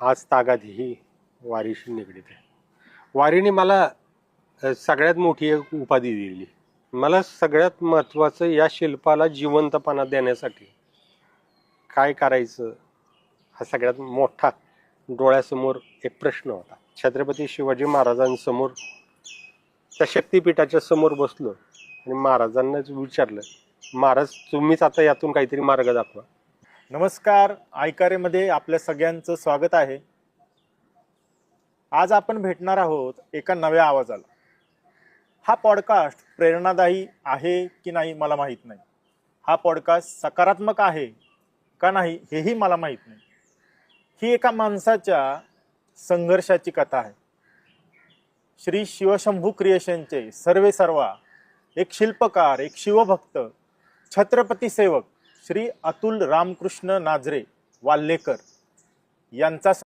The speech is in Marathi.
आज तागात ही वारीशी निगडीत आहे. वारीने मला सगळ्यात मोठी एक उपाधी दिली. मला सगळ्यात महत्त्वाचं या शिल्पाला जिवंतपणा देण्यासाठी काय करायचं हा सगळ्यात मोठा डोळ्यासमोर एक प्रश्न होता. छत्रपती शिवाजी महाराजांसमोर त्या शक्तिपीठाच्या समोर बसलो आणि महाराजांनाच विचारलं महाराज तुम्हीच आता यातून काहीतरी मार्ग दाखवा. नमस्कार आयकारेमध्ये आपल्या सगळ्यांचं स्वागत आहे. आज आपण भेटणार आहोत एका नव्या आवाजाला. हा पॉडकास्ट प्रेरणादायी आहे की नाही मला माहीत नाही. हा पॉडकास्ट सकारात्मक आहे का नाही हेही मला माहीत नाही. ही एका माणसाच्या संघर्षाची कथा आहे. श्री शिवशंभू क्रिएशनचे सर्वे सर्वा एक शिल्पकार एक शिवभक्त छत्रपती सेवक श्री अतुल रामकृष्ण नाझरे वाल्लेकर यांचा